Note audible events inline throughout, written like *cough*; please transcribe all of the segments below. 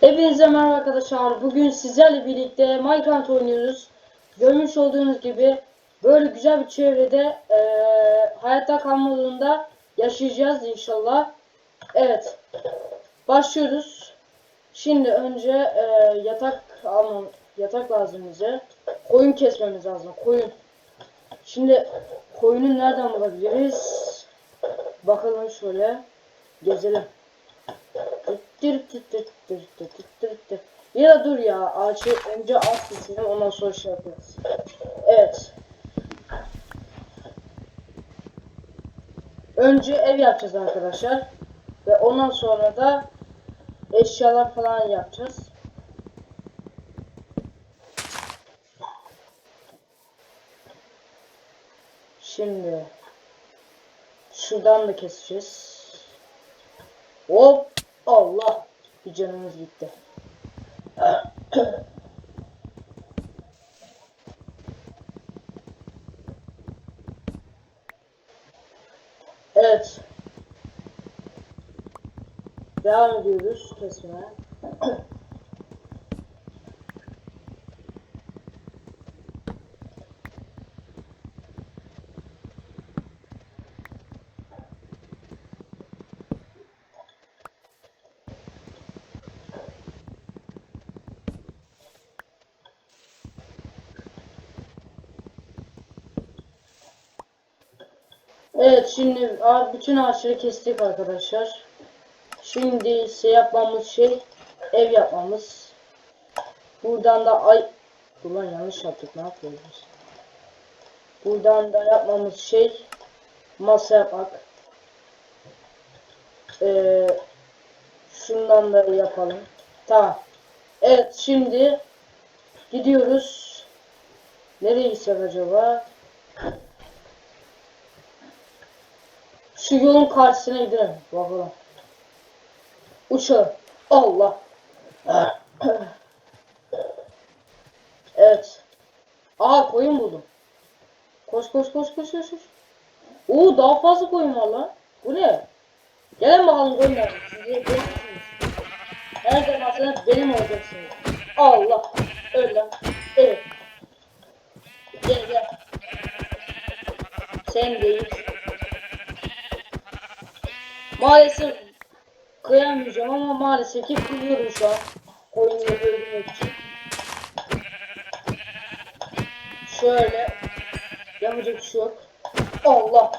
Hepinize merhaba arkadaşlar. Bugün sizlerle birlikte Minecraft oynuyoruz. Görmüş olduğunuz gibi böyle güzel bir çevrede eee, hayatta kalma yaşayacağız inşallah. Evet. Başlıyoruz. Şimdi önce eee, yatak almam yatak lazım bize. Koyun kesmemiz lazım. Koyun. Şimdi koyunu nereden bulabiliriz? Bakalım şöyle. Gezelim. Ya da dur ya ağaçı önce alt keselim ondan sonra şey yaparız. Evet. Önce ev yapacağız arkadaşlar. Ve ondan sonra da eşyalar falan yapacağız. Şimdi şuradan da keseceğiz. Hop Allah bir canımız gitti. Evet. Devam ediyoruz kesmeye. Evet şimdi bütün ağaçları kestik arkadaşlar. Şimdi ise yapmamız şey ev yapmamız. Buradan da ay Ulan yanlış yaptık ne yapıyoruz? Buradan da yapmamız şey masa yapmak. Ee, şundan da yapalım. Tamam. Evet şimdi gidiyoruz. Nereye gitsek acaba? Şu karşısına gidelim. Bakalım. Uçalım. Allah. evet. Aha koyun buldum. Koş koş koş koş koş. Oo daha fazla koyun var lan. Bu ne? Gelin bakalım koyunlar. Her defasında benim olacaksınız. Allah. Öyle. Evet. Gel gel. Sen değil. Maalesef kıyamayacağım ama maalesef ki kıyıyorum şu an. Oyunu öldürmek için. Şöyle. Yapacak bir şey yok. Allah.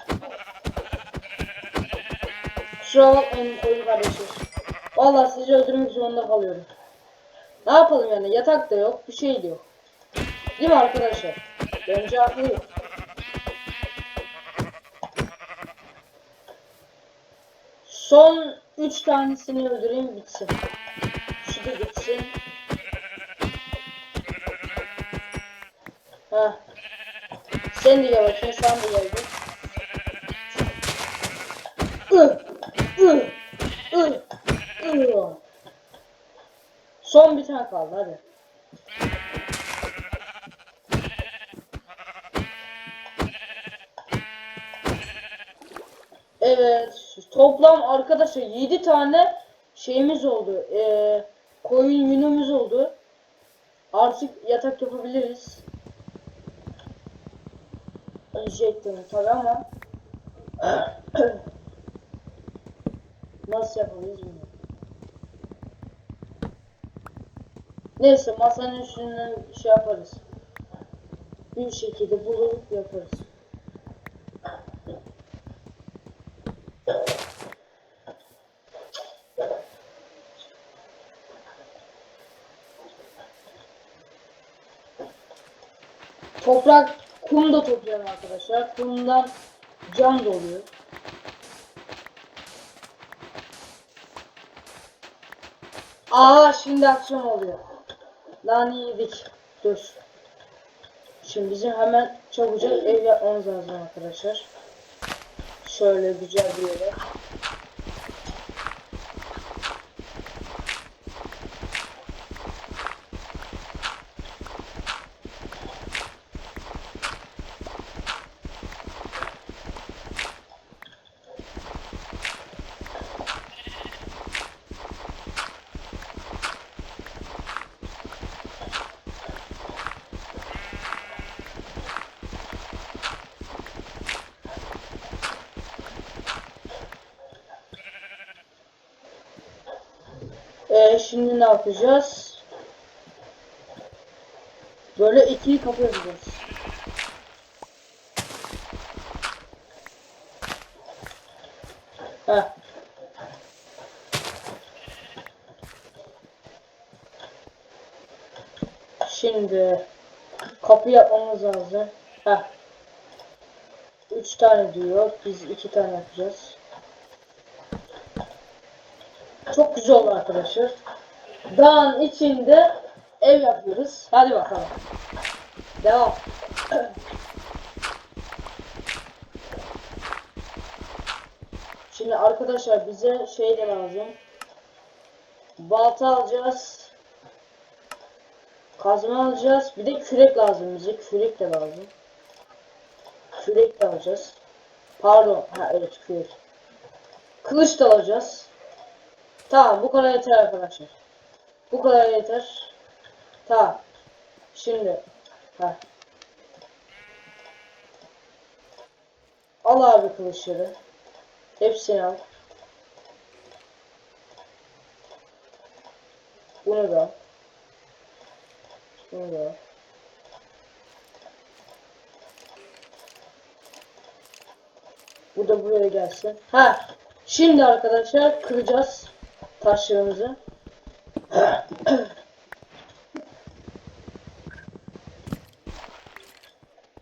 Kusura bakmayın oyun kardeşim. Vallahi sizi öldürmek zorunda kalıyorum. Ne yapalım yani yatak da yok bir şey de yok. Değil mi arkadaşlar? Bence haklıyım. Son 3 tanesini öldüreyim bitsin. Şu da bitsin. Ha. Sen de gel bakayım sen de gel. Ih, ih, ih, ih. Son bir tane kaldı hadi. Evet. Toplam arkadaşlar 7 tane şeyimiz oldu. Ee, koyun yünümüz oldu. Artık yatak yapabiliriz. Enjektörü tabi ama *clears throat* nasıl yapabiliriz bilmiyorum. Neyse masanın üstünden şey yaparız. Bir şekilde bulup yaparız. Toprak, kum da topluyorum arkadaşlar. Kumdan cam da oluyor. Aa şimdi akşam oluyor. Lan yedik. Dur. Şimdi bizim hemen çabucak ev yapmamız lazım arkadaşlar. Şöyle güzel bir yere. Ee, şimdi ne yapacağız? Böyle ikili kapı yapacağız. Heh. Şimdi kapı yapmamız lazım. Heh. Üç tane diyor. Biz iki tane yapacağız. Çok güzel oldu arkadaşlar. Dağın içinde ev yapıyoruz. Hadi bakalım. Devam. Şimdi arkadaşlar bize şey de lazım. Balta alacağız. Kazma alacağız. Bir de kürek lazım bize. Kürek de lazım. Kürek de alacağız. Pardon. Ha evet kürek. Kılıç da alacağız. Tamam bu kadar yeter arkadaşlar. Bu kadar yeter. Tamam. Şimdi. Ha. Al abi kılıçları. Hepsini al. Bunu da. Bunu da. Bu da buraya gelsin. Ha. Şimdi arkadaşlar kıracağız taşlarımızı.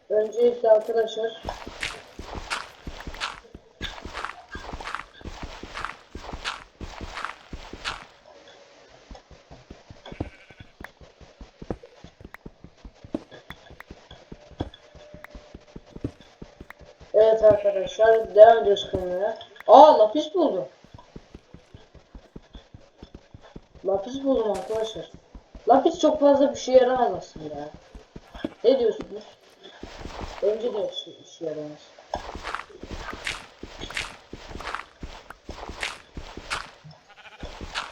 Öncelikle arkadaşlar Evet arkadaşlar devam ediyoruz kırmaya. Aa lapis buldum. Lapis buldum arkadaşlar. Lapis çok fazla bir şey yaramaz aslında. ya. Ne diyorsunuz? Bence de işe, işe yaramaz.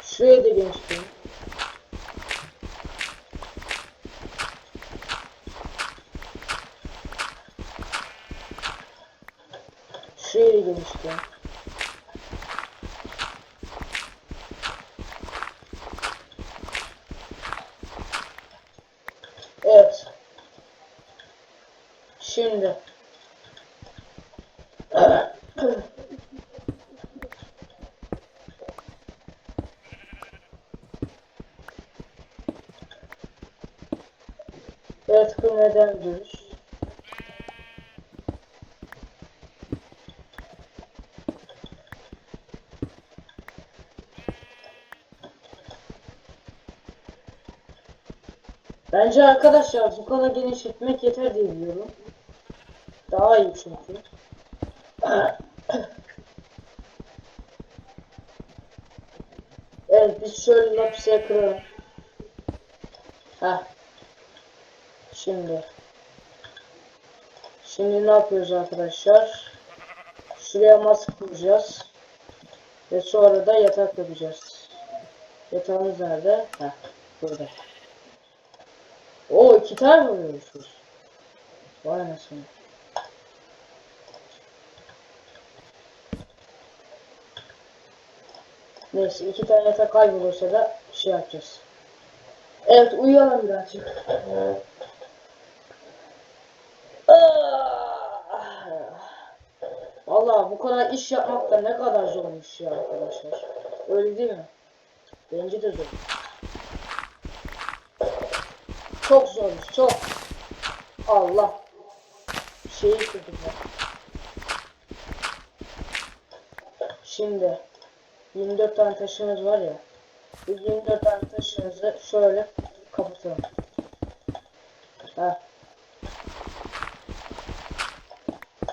Şuraya da genişleyin. Şuraya da genişleyin. Evet. Şimdi. Evet kırmaya devam ediyoruz. Bence arkadaşlar bu kadar genişletmek yeter diye biliyorum. Daha iyi çünkü. evet biz şöyle lapise kıralım. Heh. Şimdi. Şimdi ne yapıyoruz arkadaşlar? Şuraya masa kuracağız. Ve sonra da yatak yapacağız. Yatağımız nerede? Heh, burada. İki tane vuruyormuşuz. Vay anasını. Neyse iki tane yatak kaybolursa da şey yapacağız. Evet uyuyalım birazcık. Ah! Vallahi bu kadar iş yapmak da ne kadar zormuş ya arkadaşlar. Öyle değil mi? Bence de zor. Çok zormuş çok. Allah. Şeyi kırdım ya. Şimdi 24 tane taşımız var ya. Bu 24 tane taşımızı şöyle kapatalım. Ha.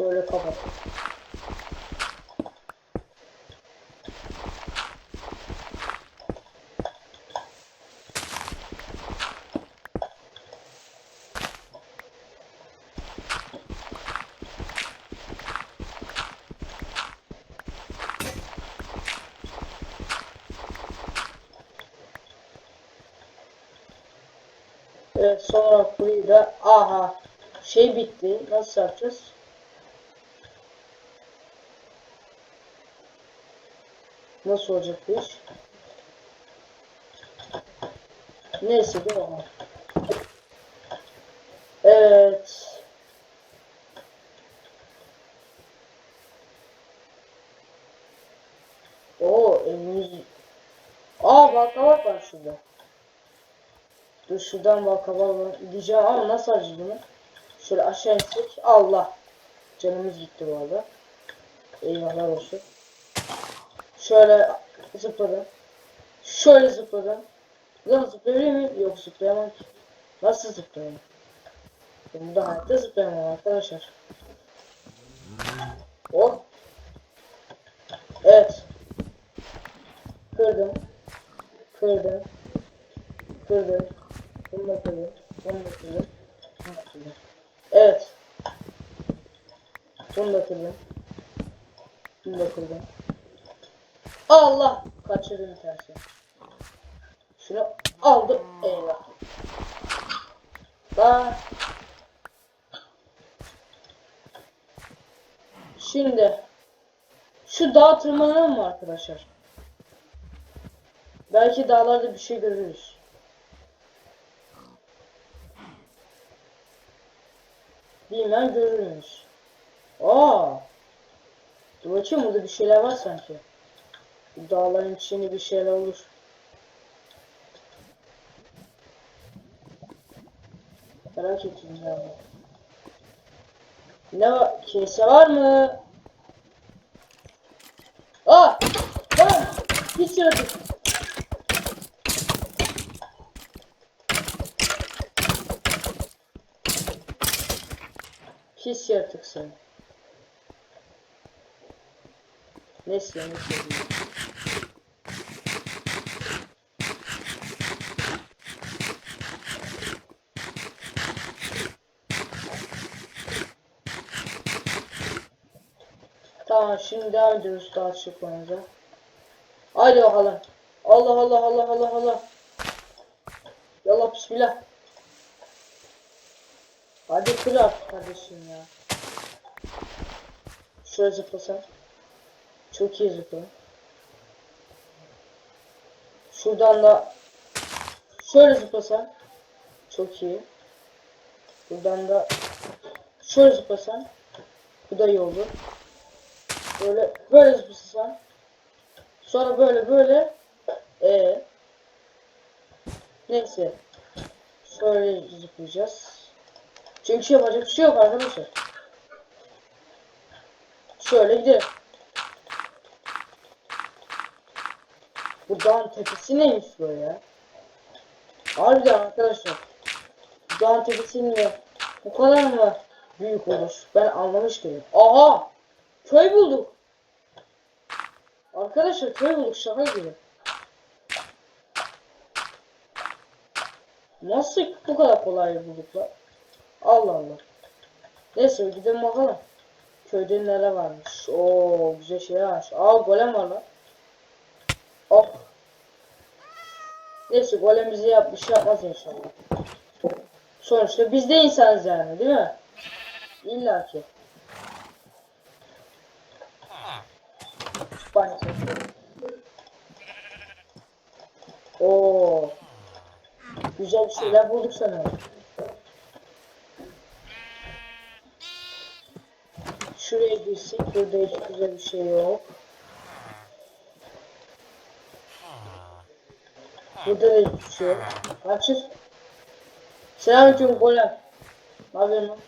Böyle kapat. Sonra burayı da aha şey bitti. Nasıl yapacağız? Nasıl olacak bu iş? Neyse bakalım. Evet. Oo evimiz... Aa balkabak var şurada. Dur şuradan var. Diyeceğim ama nasıl alacağız bunu? Şöyle aşağı insek. Allah. Canımız gitti bu arada. Eyvallah olsun. Şöyle zıpladım. Şöyle zıpladım. Lan zıplayabilir miyim? Yok zıplayamam ki. Nasıl zıplayayım? Ben burada hayatta zıplayamam arkadaşlar. Hop. Evet. Kırdım. Kırdım. Kırdım. Bunu da kırdım. Bunu da kırdım. Bunu da kırdım. Evet. Bunu da kırdım. Bunu da kırdım. Allah! Kaçırdım tersi. Şunu aldım. Eyvah. Bak. Şimdi şu dağa tırmanalım mı arkadaşlar? Belki dağlarda bir şey görürüz. Bilmem görürüz. Aa! Dur bakayım burada bir şeyler var sanki. Bu dağların içinde bir şeyler olur. Merak ettim ya. Ne var? Kimse var mı? Aa! Lan! Hiç yaratık. Pis yaratık sen. Neyse neyse. Tamam şimdi devam ediyoruz daha çıkmanıza. Haydi bakalım. Allah Allah Allah Allah Allah. Yallah bismillah. Hadi kır artık kardeşim ya. Şöyle zıplasam. Çok iyi zıpla. Şuradan da şöyle zıplasam. Çok iyi. Buradan da şöyle zıplasam. Bu da iyi olur. Böyle böyle zıplasam. Sonra böyle böyle. Ee. Neyse. Şöyle zıplayacağız. Çünkü yapacak bir şey yok arkadaşlar. Şöyle gidelim. Bu dağın tepesi neymiş böyle ya? Harbiden arkadaşlar. Bu dağın tepesi niye? Bu kadar mı büyük olur? Ben anlamış değilim. Aha! Köy bulduk. Arkadaşlar köy bulduk şaka gibi. Nasıl bu kadar kolay bulduk la? Allah Allah. Neyse gidelim bakalım. Köyde neler varmış. Oo güzel şeyler varmış. Aa golem var lan. Oh. Neyse golem bize yap, bir şey yapmaz inşallah. Sonuçta biz de insanız yani değil mi? İlla ki. Sesi. Oo. Güzel şeyler bulduk sanırım. Girsek burada hiç güzel bir şey yok. Burada da hiçbir şey yok. Açır. Selamünaleyküm golem. Ne yapıyorsun lan?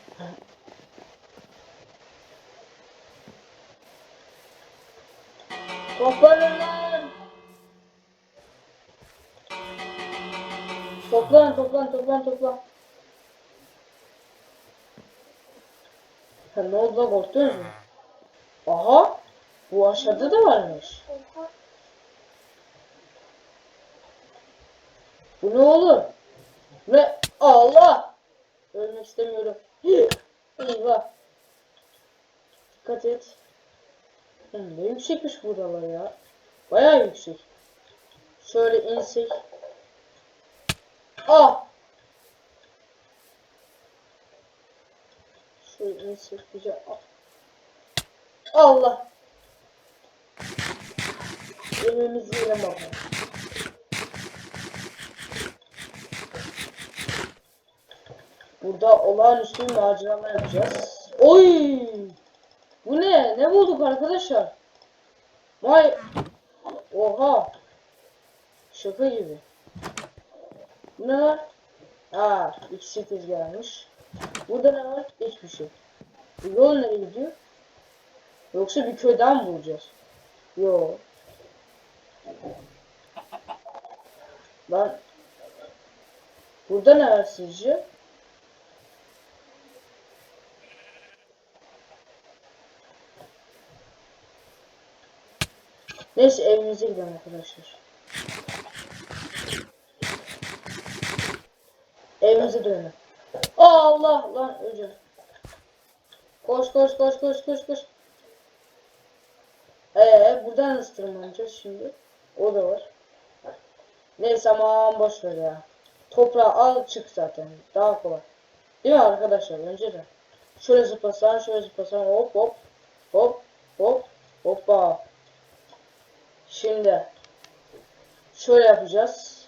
Toplanın lan. Toplan toplan toplan toplan. Ha ne oldu lan korktunuz mu? Aha. Bu aşağıda da varmış. Bu ne oğlum? Ve Allah! Ölmek istemiyorum. Eyvah. Dikkat et. Ne yüksekmiş buralar ya. Bayağı yüksek. Şöyle insek. Ah! Şöyle insek güzel. Ah. Allah! Yemeğimizi yiyelim bakalım. Burada olağanüstü macera yapacağız. Oy! Bu ne? Ne bulduk arkadaşlar? Vay! Oha! Şaka gibi. Ne var? Aa, ikisi gelmiş. Burada ne var? Hiçbir şey. Yol nereye gidiyor? Yoksa bir köyden mi bulacağız? Yo. Lan. Burada ne var sizce? Neyse evimize gidelim arkadaşlar. Evimize dönelim. Allah lan öleceğim. Koş koş koş koş koş koş. Ee buradan nasıl tırmanacağız şimdi? O da var. Neyse aman boş ya. Toprağı al çık zaten. Daha kolay. Değil mi arkadaşlar? Önce de. Şöyle zıplasan, şöyle zıplasan hop hop hop hop hoppa. Şimdi şöyle yapacağız.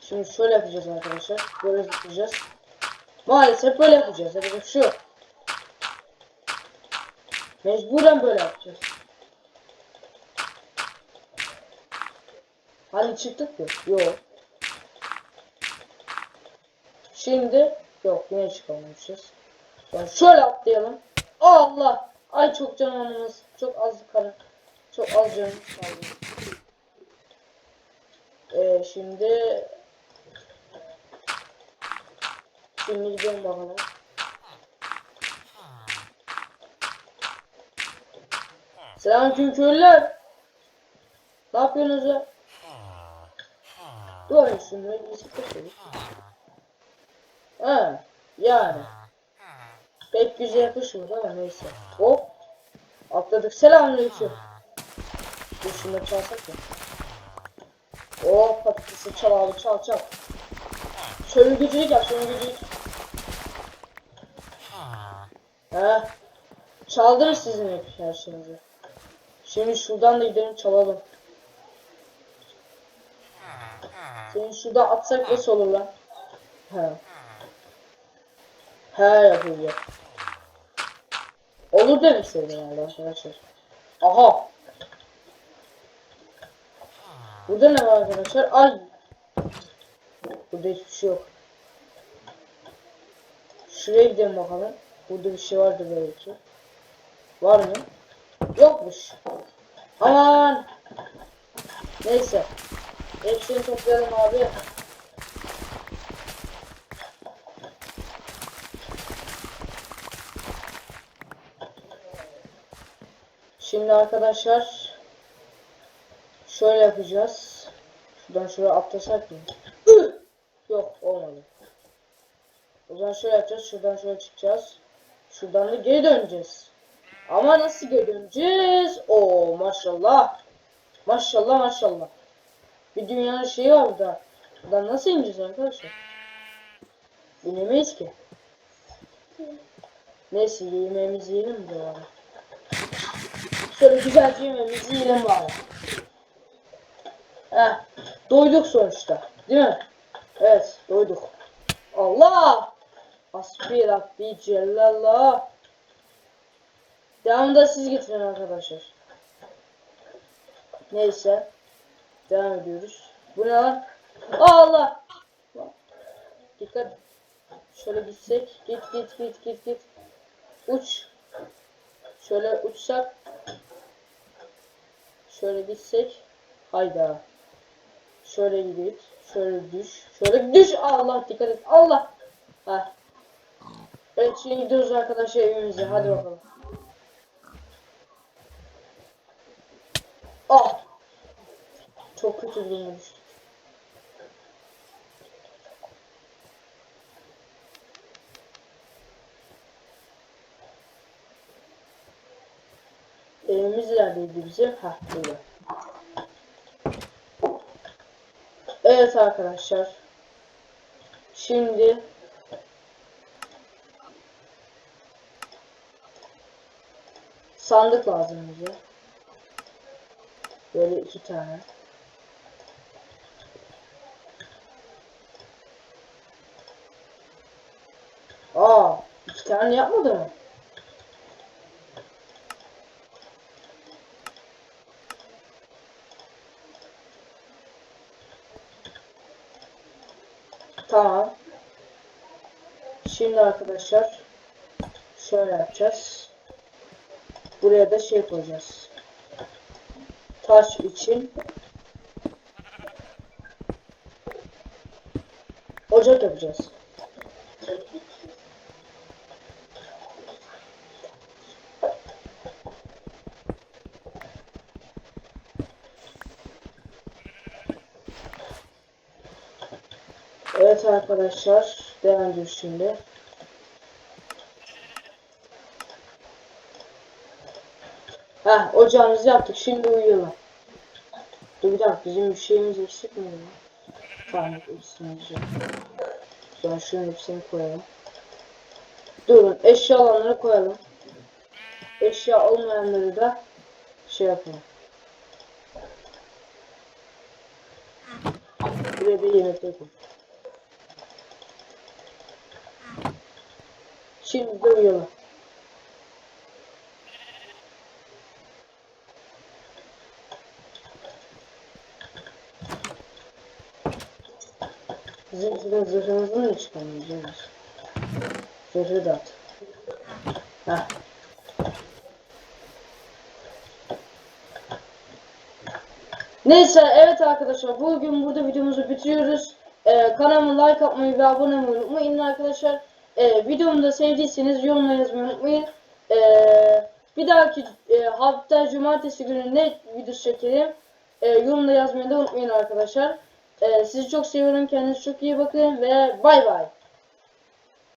Şimdi şöyle yapacağız arkadaşlar. Böyle zıplayacağız. Maalesef böyle yapacağız. Yapacak bir şey. Mecburen böyle yapacağız. Hani çıktık mı? Yok. Şimdi yok yine çıkamamışız. Yani şöyle atlayalım. Allah! Ay çok canımız. Çok az karı. Çok az canımız kaldı. Ee, şimdi Şimdi gidelim bakalım. Selamünaleyküm köylüler. Ne yapıyorsunuz ya? Şimdi bisiklet sürüyor. Ha, yani. Pek güzel yakışmıyor ama neyse. Hop. Atladık. Selamünaleyküm. Dur şunu çalsak ya. Oh patatesi çal abi çal çal. Gücülük yap gücülük. He. Çaldırır sizin hep her şeyinizi. Şimdi şuradan da gidelim çalalım. Seni şurada atsak nasıl olur lan? He. He yapacak. Olur demek istedim yani arkadaşlar. Aha. Burada ne var arkadaşlar? Ay. Burada hiçbir şey yok. Şuraya gidelim bakalım. Burada bir şey vardı belki. Var mı? Yokmuş. Aman. Neyse. Hepsini toplayalım abi. Şimdi arkadaşlar şöyle yapacağız. Şuradan şuraya atlasak mı? Yok olmadı. O zaman şöyle yapacağız. Şuradan şöyle çıkacağız. Şuradan da geri döneceğiz. Ama nasıl geri döneceğiz? Oo maşallah. Maşallah maşallah. Bir dünyanın şeyi var burada. Buradan nasıl ineceğiz arkadaşlar? İnemeyiz ki. Neyse yemeğimizi yiyelim de bari. Şöyle güzelce yemeğimizi yiyelim bari. Heh, doyduk sonuçta. Değil mi? Evet, doyduk. Allah! Hasbi Rabbi Cellallah. Devamında siz getirin arkadaşlar. Neyse. Devam ediyoruz. Bu ne lan? Allah! Dikkat. Şöyle gitsek. Git git git git git. Uç. Şöyle uçsak. Şöyle gitsek. Hayda. Şöyle git. Şöyle düş. Şöyle düş. Allah dikkat et. Allah. Ha. Evet şimdi gidiyoruz arkadaşlar evimize. Hadi bakalım. Ah. Çok kötü düştük. Evimiz neredeydi bizim? Hah burada. Evet arkadaşlar. Şimdi sandık lazım bize. Böyle iki tane. tane yapmadı mı? Tamam. Şimdi arkadaşlar şöyle yapacağız. Buraya da şey koyacağız. Taş için ocak yapacağız. Evet arkadaşlar devam ediyoruz şimdi. Heh ocağımızı yaptık şimdi uyuyalım. Dur bir dakika bizim bir şeyimiz eksik mi? Tamam yok. Sonra şunun hepsini koyalım. Durun eşya alanları koyalım. Eşya olmayanları da şey yapalım. Buraya bir yemek koyalım. Şimdi de Bizim sizin zırhınızı mı çıkarmayacağız? Zırhı da at. Heh. Neyse evet arkadaşlar bugün burada videomuzu bitiriyoruz. Ee, kanalıma like atmayı ve abone olmayı unutmayın arkadaşlar. Ee, videomu da sevdiyseniz yorumlara yazmayı unutmayın. Ee, bir dahaki e, hafta cumartesi günü ne videosu çekelim. E, yorumda yazmayı da unutmayın arkadaşlar. Ee, sizi çok seviyorum. Kendinize çok iyi bakın ve bay bay.